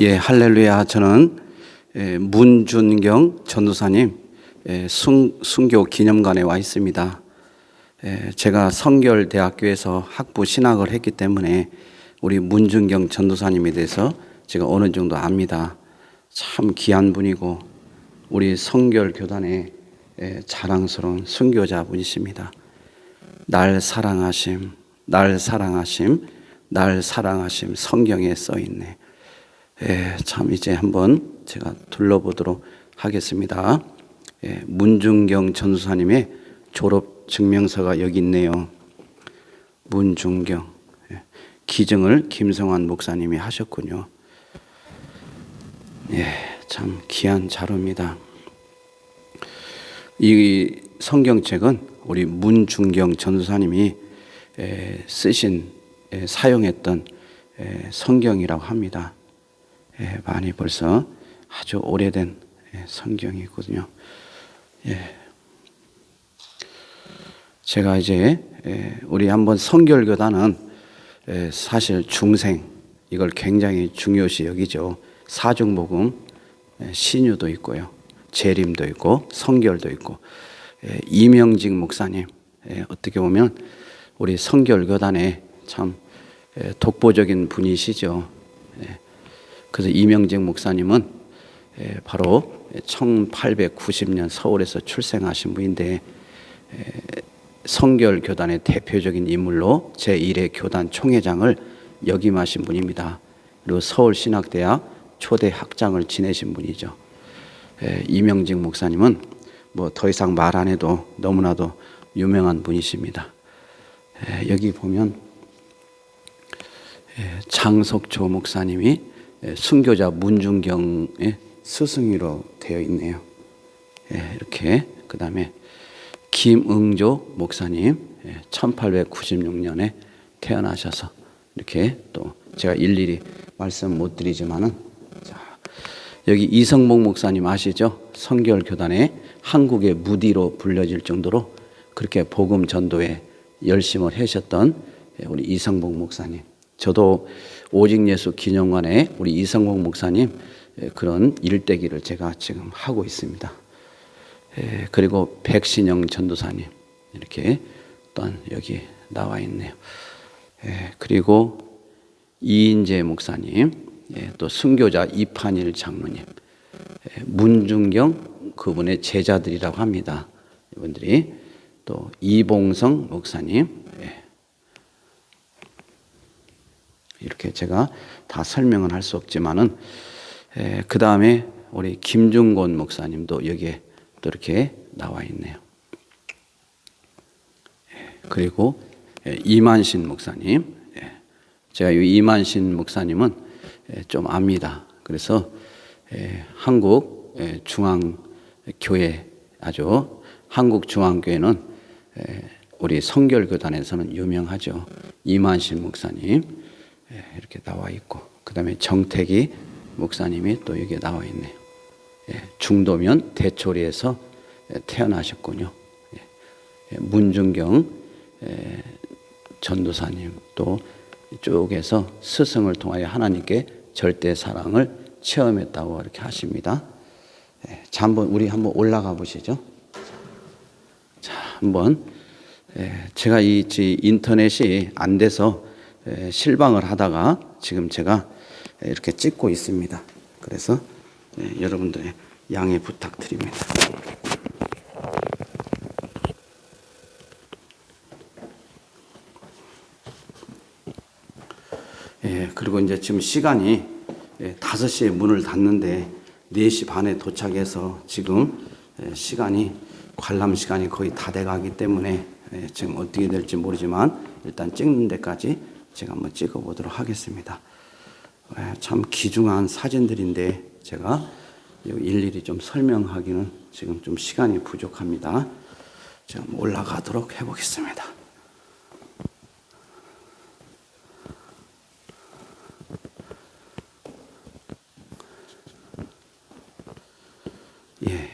예, 할렐루야. 저는 예, 문준경 전도사님 예, 순, 순교 기념관에 와 있습니다. 예, 제가 성결대학교에서 학부 신학을 했기 때문에 우리 문준경 전도사님에 대해서 제가 어느 정도 압니다. 참 귀한 분이고 우리 성결 교단의 예, 자랑스러운 순교자 분이십니다. 날 사랑하심, 날 사랑하심, 날 사랑하심 성경에 써 있네. 예, 참 이제 한번 제가 둘러보도록 하겠습니다. 예, 문중경 전수사님의 졸업 증명서가 여기 있네요. 문중경 예, 기증을 김성환 목사님이 하셨군요. 예, 참 귀한 자료입니다. 이 성경책은 우리 문중경 전수사님이 에, 쓰신 에, 사용했던 에, 성경이라고 합니다. 에, 많이 벌써 아주 오래된 에, 성경이거든요. 예. 제가 이제 에, 우리 한번 성결교단은 에, 사실 중생 이걸 굉장히 중요시 여기죠. 사중복음 에, 신유도 있고요. 재림도 있고 성결도 있고 예, 이명직 목사님 예, 어떻게 보면 우리 성결교단의 참 예, 독보적인 분이시죠. 예, 그래서 이명직 목사님은 예, 바로 1890년 서울에서 출생하신 분인데 예, 성결 교단의 대표적인 인물로 제1회 교단 총회장을 역임하신 분입니다. 그리고 서울 신학대학 초대 학장을 지내신 분이죠. 예, 이명직 목사님은 뭐 더 이상 말 안 해도 너무나도 유명한 분이십니다. 예, 여기 보면 예, 장석조 목사님이 예, 순교자 문중경의 스승으로 되어 있네요. 예, 이렇게 그 다음에 김응조 목사님 1896년에 태어나셔서 이렇게 또 제가 일일이 말씀 못 드리지만은 자, 여기 이성목 목사님 아시죠? 성결 교단의 한국의 무디로 불려질 정도로 그렇게 복음 전도에 열심을 하셨던 우리 이성목 목사님. 저도 오직 예수 기념관에 우리 이성목 목사님 그런 일대기를 제가 지금 하고 있습니다. 그리고 백신영 전도사님 이렇게 또한 여기 나와 있네요. 그리고 이인재 목사님, 또 순교자 이판일 장로님, 문중경 그분의 제자들이라고 합니다. 이분들이 또 이봉성 목사님 이렇게 제가 다 설명은 할 수 없지만은 그 다음에 우리 김중곤 목사님도 여기에 또 이렇게 나와 있네요. 그리고 이만신 목사님, 제가 이 이만신 목사님은 좀 압니다. 그래서 한국 중앙 교회 아주 한국 중앙 교회는 우리 성결교단에서는 유명하죠. 이만신 목사님 이렇게 나와 있고 그 다음에 정택이 목사님이 또 여기 나와 있네요. 중도면 대초리에서 태어나셨군요. 문중경 전도사님 또 이쪽에서 스승을 통하여 하나님께 절대 사랑을 체험했다고 이렇게 하십니다. 자, 한번 우리 한번 올라가 보시죠. 자, 한번 제가 이 인터넷이 안 돼서 실방을 하다가 지금 제가 이렇게 찍고 있습니다. 그래서 여러분들의 양해 부탁드립니다. 예, 그리고 이제 지금 시간이 예, 5시에 문을 닫는데 4시 반에 도착해서 지금 예, 시간이 관람 시간이 거의 다 돼가기 때문에 예, 지금 어떻게 될지 모르지만 일단 찍는 데까지 제가 한번 찍어 보도록 하겠습니다. 예, 참 귀중한 사진들인데 제가 일일이 좀 설명하기는 지금 좀 시간이 부족합니다. 제가 올라가도록 해보겠습니다. 예.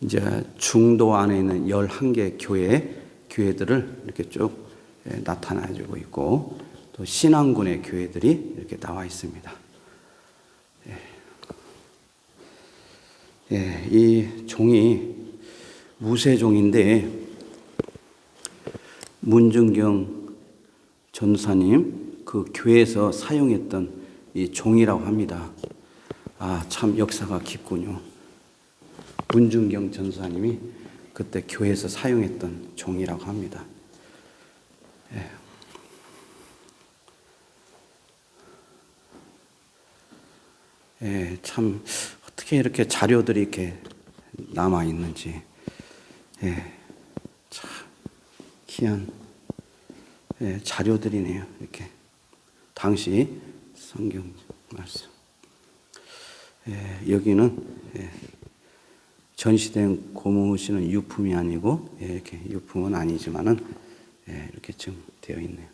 이제 중도 안에 있는 11개 교회, 교회들을 이렇게 쭉 예, 나타나주고 있고, 또 신앙군의 교회들이 이렇게 나와 있습니다. 예, 예, 이 종이 무쇠종인데 문중경 전사님 그 교회에서 사용했던 이 종이라고 합니다. 아, 참 역사가 깊군요. 문중경 전사님이 그때 교회에서 사용했던 종이라고 합니다. 예. 예, 참 어떻게 이렇게 자료들이 이렇게 남아 있는지, 예, 참 귀한 예, 자료들이네요. 이렇게 당시 성경 말씀. 예, 여기는 예, 전시된 고무신은 유품이 아니고 예, 이렇게 유품은 아니지만은 예, 이렇게 지금 되어 있네요.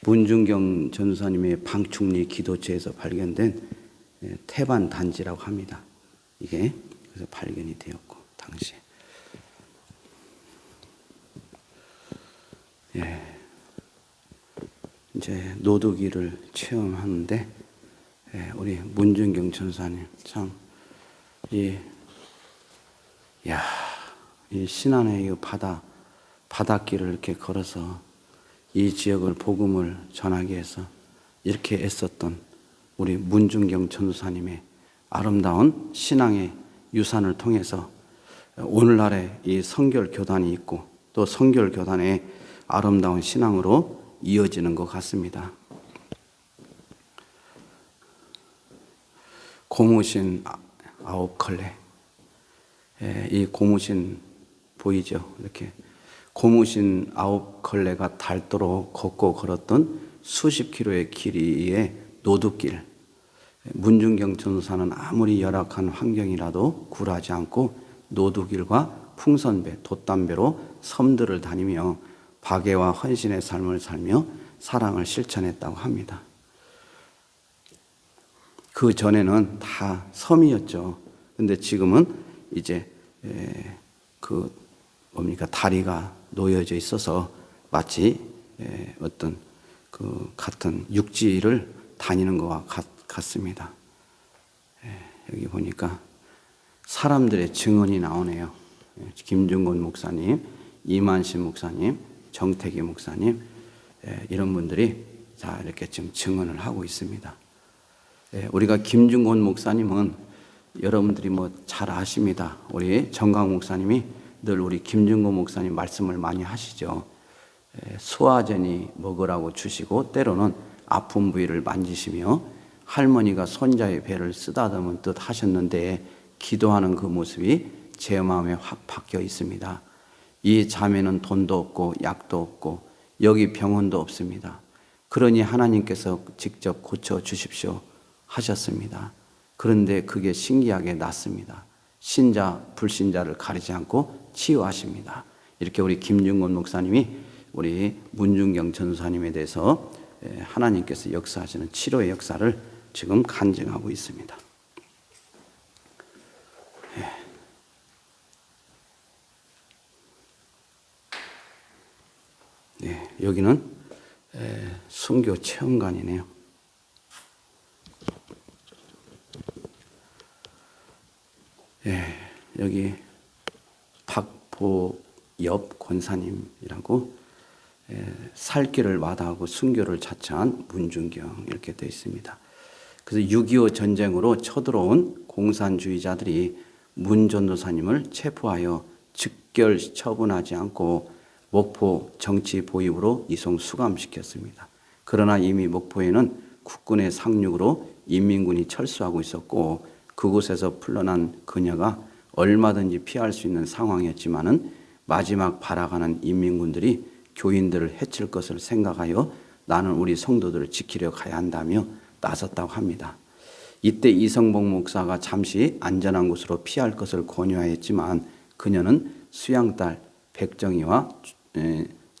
문중경 전사님의 방충리 기도체에서 발견된 예, 태반 단지라고 합니다. 이게 그래서 발견이 되었고 당시. 예. 이제 노두기를 체험하는데 예, 우리 문중경 전사님 참이 야, 이 신안의 이 바다 바닷길을 이렇게 걸어서 이 지역을 복음을 전하기 위해서 이렇게 애썼던 우리 문중경 전도사님의 아름다운 신앙의 유산을 통해서 오늘날의 이 성결 교단이 있고 또 성결 교단의 아름다운 신앙으로 이어지는 것 같습니다. 고무신 아- 아홉 컬레. 예, 이 고무신 보이죠? 이렇게 고무신 아홉 컬레가 닳도록 걷고 걸었던 수십 킬로의 길이의 노두길. 문중경 전사는 아무리 열악한 환경이라도 굴하지 않고 노두길과 풍선배, 돛담배로 섬들을 다니며 박애와 헌신의 삶을 살며 사랑을 실천했다고 합니다. 그 전에는 다 섬이었죠. 근데 지금은 이제 에, 그 뭡니까 다리가 놓여져 있어서 마치 에, 어떤 그 같은 육지를 다니는 것과 같, 같습니다. 에, 여기 보니까 사람들의 증언이 나오네요. 예, 김중곤 목사님, 이만신 목사님, 정태기 목사님 예, 이런 분들이 자 이렇게 지금 증언을 하고 있습니다. 예, 우리가 김중곤 목사님은 여러분들이 뭐 잘 아십니다. 우리 정강 목사님이 늘 우리 김중곤 목사님 말씀을 많이 하시죠. 예, 소화제니 먹으라고 주시고 때로는 아픈 부위를 만지시며 할머니가 손자의 배를 쓰다듬은 듯 하셨는데 기도하는 그 모습이 제 마음에 확 박혀 있습니다. 이 자매는 돈도 없고 약도 없고 여기 병원도 없습니다. 그러니 하나님께서 직접 고쳐 주십시오 하셨습니다. 그런데 그게 신기하게 낫습니다. 신자, 불신자를 가리지 않고 치유하십니다. 이렇게 우리 김중곤 목사님이 우리 문중경 전사님에 대해서 하나님께서 역사하시는 치료의 역사를 지금 간증하고 있습니다. 네, 여기는 에, 순교 체험관이네요. 예, 여기 박보엽 권사님이라고 에, 살길을 마다하고 순교를 자처한 문중경 이렇게 되어 있습니다. 그래서 6.25 전쟁으로 쳐들어온 공산주의자들이 문 전도사님을 체포하여 즉결 처분하지 않고 목포 정치 보입으로 이송 수감시켰습니다. 그러나 이미 목포에는 국군의 상륙으로 인민군이 철수하고 있었고 그곳에서 풀려난 그녀가 얼마든지 피할 수 있는 상황이었지만은 마지막 발악하는 인민군들이 교인들을 해칠 것을 생각하여 나는 우리 성도들을 지키려 가야 한다며 나섰다고 합니다. 이때 이성복 목사가 잠시 안전한 곳으로 피할 것을 권유하였지만 그녀는 수양딸 백정희와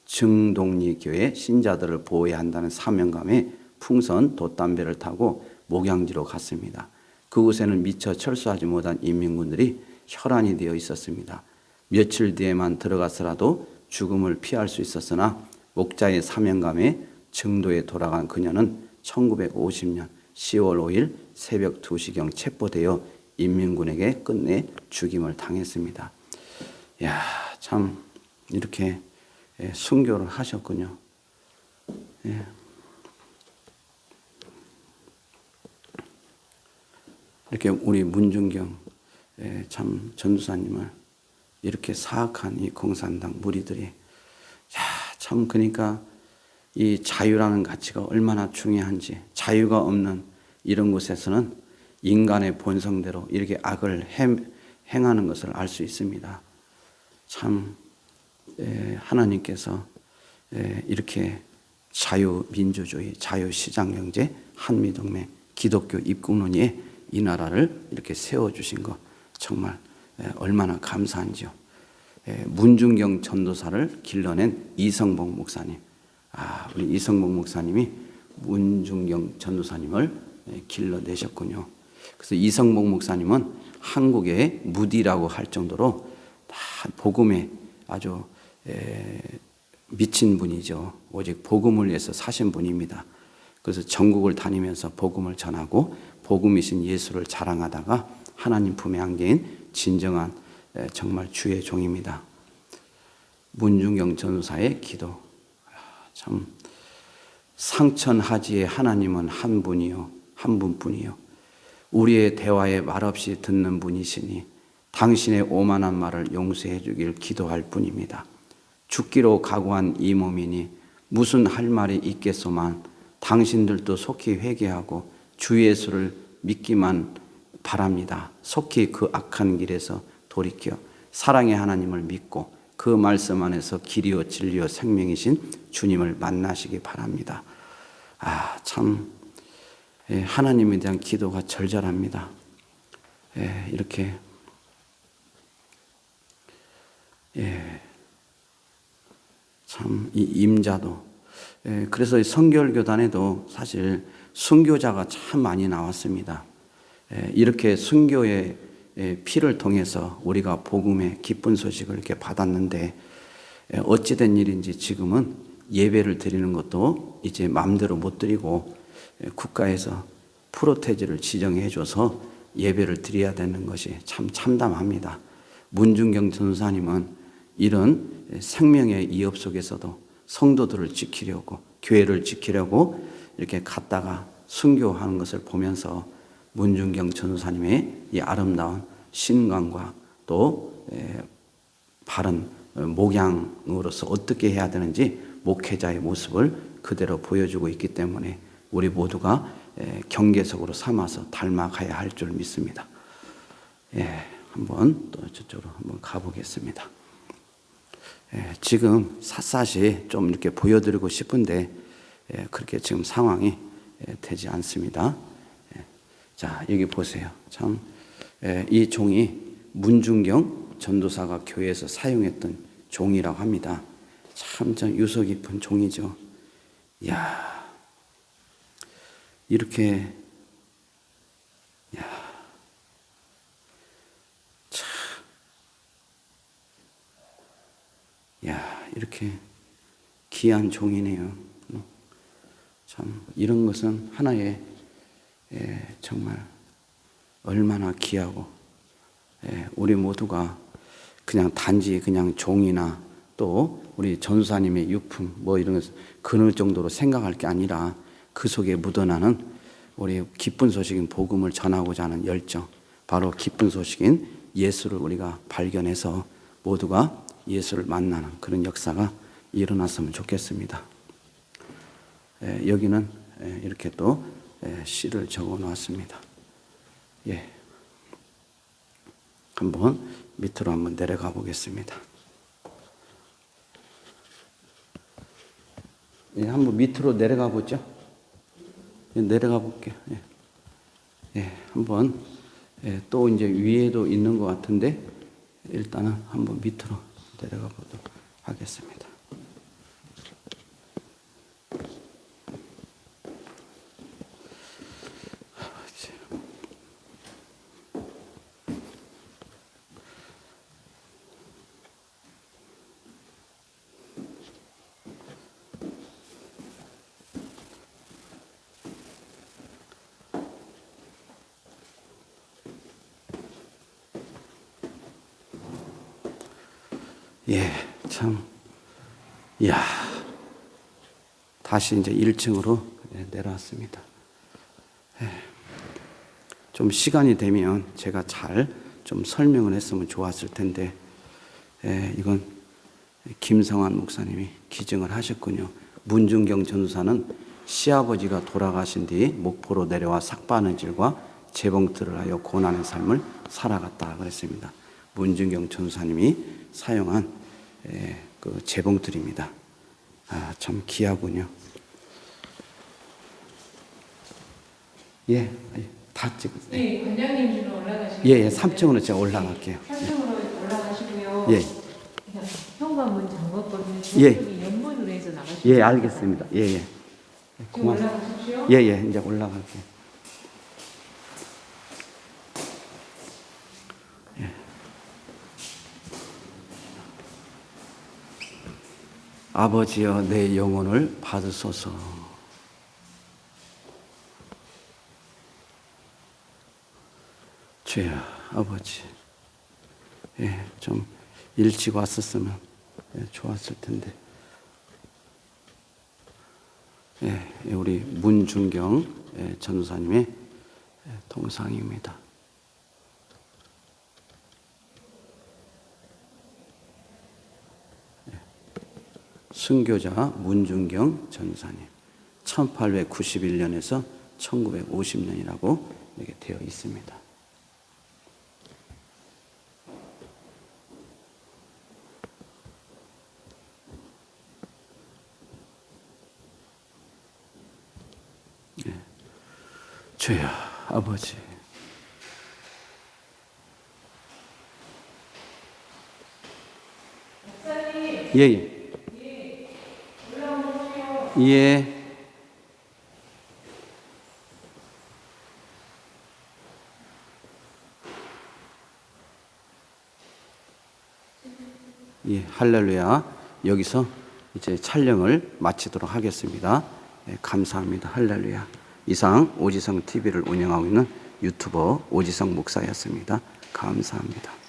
증동리 교회 신자들을 보호해야 한다는 사명감에 풍선 돛담배를 타고 목양지로 갔습니다. 그곳에는 미처 철수하지 못한 인민군들이 혈안이 되어 있었습니다. 며칠 뒤에만 들어갔으라도 죽음을 피할 수 있었으나 목자의 사명감에 증도에 돌아간 그녀는 1950년 10월 5일 새벽 2시경 체포되어 인민군에게 끝내 죽임을 당했습니다. 야, 참 이렇게 예, 순교를 하셨군요. 예. 이렇게 우리 문중경 예, 참 전도사님을 이렇게 사악한 이 공산당 무리들이 야, 참 그러니까 이 자유라는 가치가 얼마나 중요한지 자유가 없는 이런 곳에서는 인간의 본성대로 이렇게 악을 행, 행하는 것을 알 수 있습니다. 참 에, 하나님께서 에, 이렇게 자유민주주의, 자유시장경제, 한미동맹, 기독교 입국론에 이 나라를 이렇게 세워주신 것 정말 에, 얼마나 감사한지요. 에, 문중경 전도사를 길러낸 이성복 목사님. 아, 우리 이성복 목사님이 문중경 전도사님을 에, 길러내셨군요. 그래서 이성복 목사님은 한국의 무디라고 할 정도로 다 복음에 아주 에, 미친 분이죠. 오직 복음을 위해서 사신 분입니다. 그래서 전국을 다니면서 복음을 전하고 복음이신 예수를 자랑하다가 하나님 품에 안긴 진정한 에, 정말 주의 종입니다. 문중경 전사의 기도 아, 참 상천하지의 하나님은 한 분이요 한 분뿐이요 우리의 대화에 말없이 듣는 분이시니 당신의 오만한 말을 용서해 주길 기도할 뿐입니다. 죽기로 각오한 이 몸이니 무슨 할 말이 있겠소만 당신들도 속히 회개하고 주 예수를 믿기만 바랍니다. 속히 그 악한 길에서 돌이켜 사랑의 하나님을 믿고 그 말씀 안에서 길이요 진리요 생명이신 주님을 만나시기 바랍니다. 아, 참 예, 하나님에 대한 기도가 절절합니다. 예, 이렇게 예, 참이 임자도 예, 그래서 성결교단에도 사실 순교자가 참 많이 나왔습니다. 예, 이렇게 순교의 예, 피를 통해서 우리가 복음의 기쁜 소식을 이렇게 받았는데 예, 어찌된 일인지 지금은 예배를 드리는 것도 이제 마음대로 못 드리고 예, 국가에서 프로테지를 지정해 줘서 예배를 드려야 되는 것이 참 참담합니다. 문중경 전사님은 이런 생명의 이업 속에서도 성도들을 지키려고 교회를 지키려고 이렇게 갔다가 순교하는 것을 보면서 문중경 전사님의 이 아름다운 신강과 또 바른 목양으로서 어떻게 해야 되는지 목회자의 모습을 그대로 보여주고 있기 때문에 우리 모두가 경계석으로 삼아서 닮아가야 할 줄 믿습니다. 예, 한번 또 저쪽으로 한번 가보겠습니다. 예, 지금 샅샅이 좀 이렇게 보여드리고 싶은데 예, 그렇게 지금 상황이 예, 되지 않습니다. 예, 자 여기 보세요. 참이 예, 종이 문중경 전도사가 교회에서 사용했던 종이라고 합니다. 참, 참 유서 깊은 종이죠. 야 이렇게 야 참, 야 이렇게 귀한 종이네요. 참 이런 것은 하나의 예, 정말 얼마나 귀하고 예, 우리 모두가 그냥 단지 그냥 종이나 또 우리 전사님의 유품 뭐 이런 것 그럴 정도로 생각할 게 아니라 그 속에 묻어나는 우리 기쁜 소식인 복음을 전하고자 하는 열정, 바로 기쁜 소식인 예수를 우리가 발견해서 모두가 예수를 만나는 그런 역사가 일어났으면 좋겠습니다. 에, 여기는 에, 이렇게 또 에, 시를 적어 놓았습니다. 예. 한번 밑으로 한번 내려가 보겠습니다. 예, 한번 밑으로 내려가 보죠. 예, 내려가 볼게요. 예. 예, 한번 예, 또 이제 위에도 있는 것 같은데 일단은 한번 밑으로 내려가 보도록 하겠습니다. 예, 참, 이야, 다시 이제 1층으로 내려왔습니다. 예, 좀 시간이 되면 제가 잘 좀 설명을 했으면 좋았을 텐데, 예, 이건 김성환 목사님이 기증을 하셨군요. 문중경 전사는 시아버지가 돌아가신 뒤 목포로 내려와 삭바느질과 재봉틀을 하여 고난의 삶을 살아갔다 그랬습니다. 문중경 전사님이 사용한 에, 그 재봉틀입니다. 아, 참 귀하군요. 예, 예, 다 찍었어요. 네, 관장님 주로 올라가시고. 예, 예, 3층으로 제가 올라갈게요. 3층으로 올라가시고요. 예. 현관문 잠궜거든요. 예. 저쪽이 연문으로 해서 나가시고. 예, 알겠습니다. 예, 예. 지금 고맙습니다. 올라가십시오. 예, 예, 이제 올라갈게요. 아버지여 내 영혼을 받으소서. 주야 아버지, 예, 좀 일찍 왔었으면 예, 좋았을 텐데. 예, 우리 문준경 예, 전사님의 예, 동상입니다. 순교자 문준경 전사님. 1891년에서 1950년이라고 이렇게 되어 있습니다. 주여 아버지. 예예 예. 예, 할렐루야. 여기서 이제 촬영을 마치도록 하겠습니다. 예, 감사합니다. 할렐루야. 이상 오지성 TV를 운영하고 있는 유튜버 오지성 목사였습니다. 감사합니다.